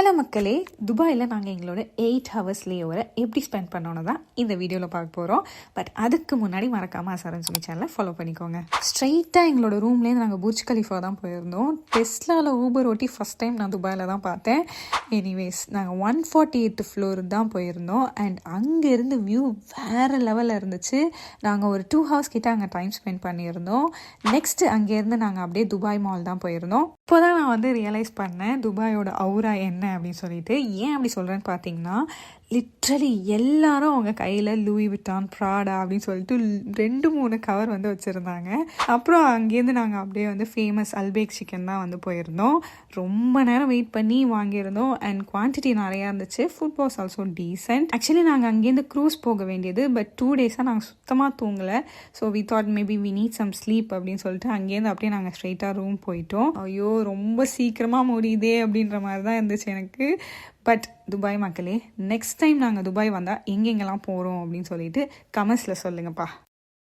Hello மக்களே துபாயில் நாங்கள் எங்களோட எயிட் ஹவர்ஸ் லேவரை எப்படி ஸ்பெண்ட் பண்ணோன்னு தான் இந்த வீடியோவில் பார்க்க போகிறோம் பட் அதுக்கு முன்னாடி மறக்காமல் அசாரன் சொல்லி சேனலை ஃபாலோ பண்ணிக்கோங்க. ஸ்ட்ரைட்டாக எங்களோட ரூம்லேருந்து நாங்கள் புர்ஜ் கலிஃபா தான் போயிருந்தோம். டெஸ்லாவில் ஊபர் ஓட்டி ஃபஸ்ட் டைம் நான் துபாயில் தான் பார்த்தேன். எனிவேஸ் நாங்கள் ஒன் ஃபார்ட்டி எயிட் ஃப்ளோர் தான் போயிருந்தோம். அண்ட் அங்கேருந்து வியூ வேறு லெவலில் இருந்துச்சு. நாங்கள் ஒரு டூ ஹவர்ஸ் கிட்டே அங்கே டைம் ஸ்பெண்ட் பண்ணியிருந்தோம். நெக்ஸ்ட் அங்கேருந்து நாங்கள் அப்படியே துபாய் மால் தான் போயிருந்தோம். இப்போ தான் நான் வந்து ரியலைஸ் பண்ணேன் துபாயோட அவுரா என்ன அப்படின்னு சொல்லிட்டு ஏன் அப்படி சொல்கிறேன்னு பார்த்தீங்கன்னா லிட்ரலி எல்லாரும் அவங்க கையில் லூயி விட்டான் ப்ராடா அப்படின்னு சொல்லிட்டு ரெண்டு மூணு கவர் வந்து வச்சுருந்தாங்க. அப்புறம் அங்கேருந்து நாங்கள் அப்படியே வந்து ஃபேமஸ் அல்பேக் சிக்கன் தான் வந்து போயிருந்தோம். ரொம்ப நேரம் வெயிட் பண்ணி வாங்கியிருந்தோம். அண்ட் குவான்டிட்டி நிறையா இருந்துச்சு. Food was also decent actually நாங்கள் அங்கேருந்து க்ரூஸ் போக வேண்டியது பட் டூ டேஸாக நாங்கள் சுத்தமாக தூங்கலை. So we thought maybe we need some sleep அப்படின்னு சொல்லிட்டு அங்கேருந்து அப்படியே நாங்கள் ஸ்ட்ரெயிட்டாக ரூம் போயிட்டோம். ஐயோ ரொம்ப சீக்கிரமாக முடியுதே அப்படின்ற மாதிரி தான் இருந்துச்சு எனக்கு. பட் துபாய் மக்களே நெக்ஸ்ட் டைம் நாங்கள் துபாய் வந்தால் எங்கெங்கெல்லாம் போகிறோம் அப்படின்னு சொல்லிட்டு கமெண்ட்ஸில் சொல்லுங்கப்பா.